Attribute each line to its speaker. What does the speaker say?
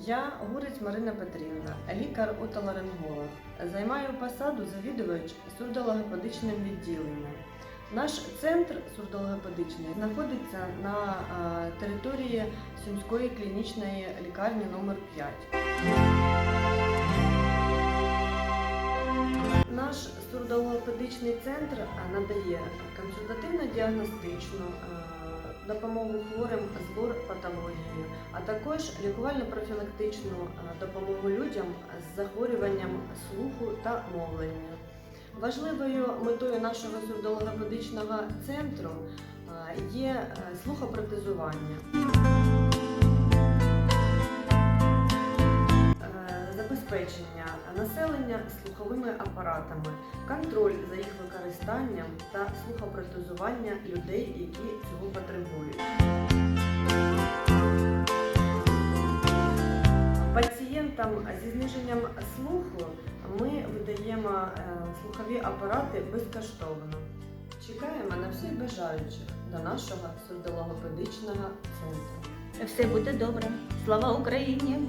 Speaker 1: Я Гурець Марина Петрівна, лікар-отоларинголог. Займаю посаду завідувач сурдологопедичним відділенням. Наш центр сурдологопедичний знаходиться на е, території Сумської клінічної лікарні номер 5. Наш сурдологопедичний центр е, надає консультативно-діагностичну е, допомогу хворим з лор патологією, а також лікувально-профілактичну е, допомогу людям з захворюванням слуху та мовлення. Важливою метою нашого сурдологопедичного центру е, є е, слухопротезування. Населення слуховими апаратами, контроль за їх використанням та слухопротезування людей, які цього потребують. Пацієнтам зі зниженням слуху ми видаємо е, слухові апарати безкоштовно. Чекаємо на всіх бажаючих до нашого сурдологопедичного центру.
Speaker 2: Все буде добре. Слава Україні!